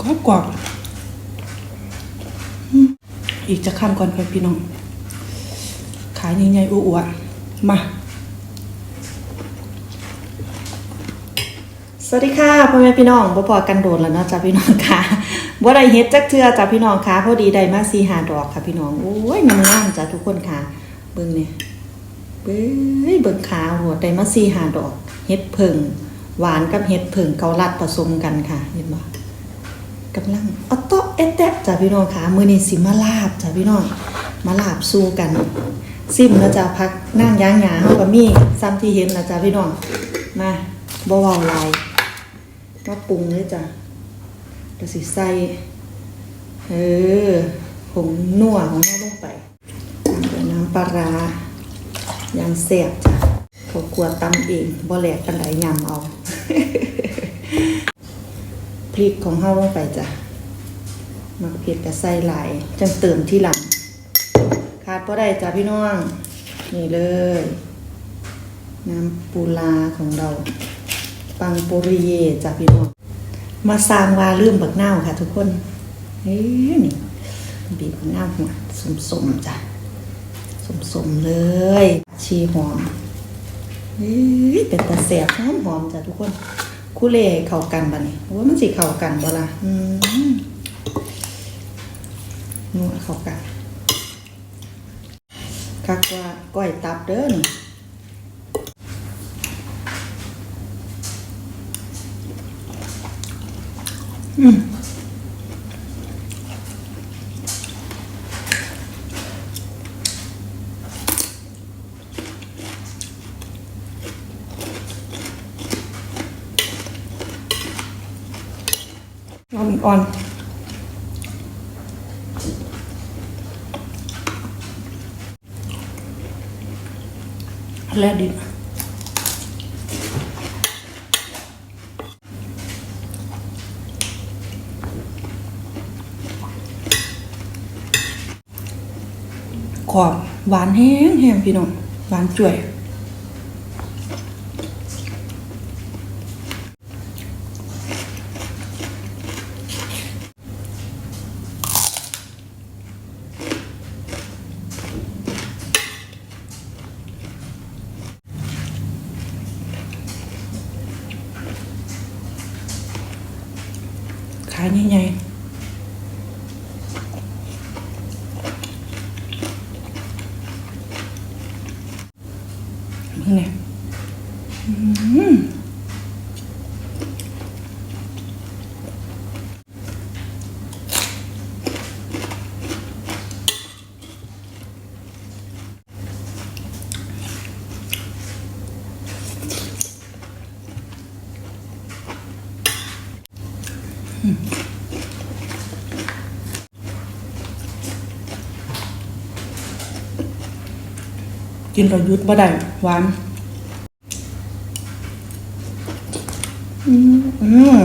กรอบกรอบอืมอีกจะข้ามก่อนครับพี่น้อง ขายใหญ่ๆอ้วนๆมาสวัสดีค่ะพ่อแม่พี่น้องบ่พอกันโดนแล้วเนาะจ้าพี่น้องค่ะบ่ได้เฮ็ดจักเทื่อจ้าพี่น้องค่ะพอดีได้มา4 5ดอกค่ะพี่น้องโอ้ยงามๆจ้าทุกคนค่ะ เบิ่งเนี่ยเบ้ยเบิ่งขาหัวได้มา4 5ดอกเฮ็ดเพิ่งหวานกับเฮ็ดเพิ่งเกาลัดผสมกันค่ะ เห็นบ่ กำลังออโตะเอเตะจ้าพี่น้องค่ะมือนี้สิมาลาบจ้าพี่น้องมาลาบสู้กัน ซิมแล้วจ้าพักนั่งย่างหยาเฮาก็มีซ้ำที่เห็นแล้วจ้าพี่น้องมาบ่วาหลายมาปรุงเลยจ้ะเดี๋ยวสิใส่เออผงนัวของเราลงไปตามด้วยน้ำปลาร้ายำแซ่บจ้ะเขากลัวตำเองบ่แหลกกันไหลยำเอา พริกของเฮาลงไปจ้ะมักเผ็ดกับใส่หลายจังเติมที่หลังขาดบ่ได้จ้ะพี่น้อง นี่เลย น้ำปูลาของเรา ปังปุริเยจากพี่น้อง มาสร้างวาลืมบักเน่าค่ะ ทุกคนเฮ้ยนี่บีบบักเน่าหัวสมๆจ้ะสมๆเลย ชีหอมเฮ้ยเป็นตาแสบหอมหอมๆจ้ะทุกคน คุเล่เข้ากันบ่นี่ว่ามันสิเข้ากันบ่ล่ะอืมนัวเข้ากันคักว่าก้อยตับเด้อนี่อืม อ่อนอ่อนแล้วดิขอบหวานแห้งแห้งพี่น้องหวานจ่วย ขายใหญ่ๆ มึงเนี่ยอืม กินเรายุดบ่ได้หวาน อืมอืม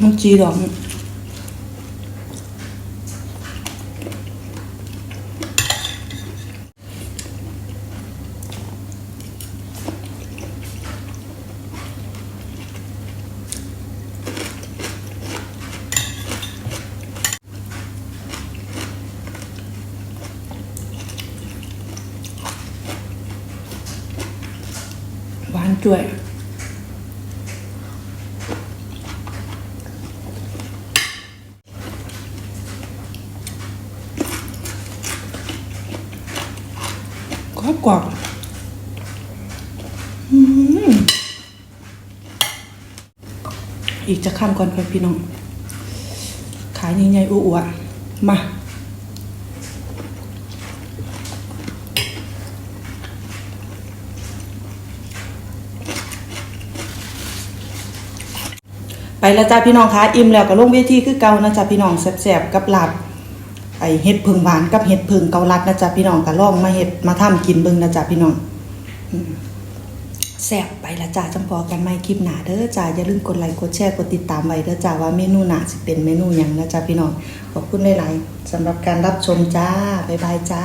มันจีดอก หวานจ่วยกรอบกรอบอีกจะข้ามก่อนครับพี่น้อง ขายใหญ่ๆอ้วนๆมา ไปแล้วจ้าพี่น้องคะอิ่มแล้วก็ลงเวทีคือเก่านะจ้าพี่น้องแซ่บๆกับหลาบไอเห็ดผึ่งหวานกับเห็ดผึ่งเกาลัดนะจ้าพี่น้องก็ลองมาเห็ดมาทำกินเบิ่งนะจ้าพี่น้องแซ่บไปละจ้าจังพอกันใหม่คลิปหนาเด้อจ้าอย่าลืมกดไลค์กดแชร์กดติดตามไว้เด้อจ้าว่าเมนูหนาสิเป็นเมนูยังนะจ้าพี่น้องขอบคุณหลายๆสำหรับการรับชมจ้าบ๊ายบายจ้า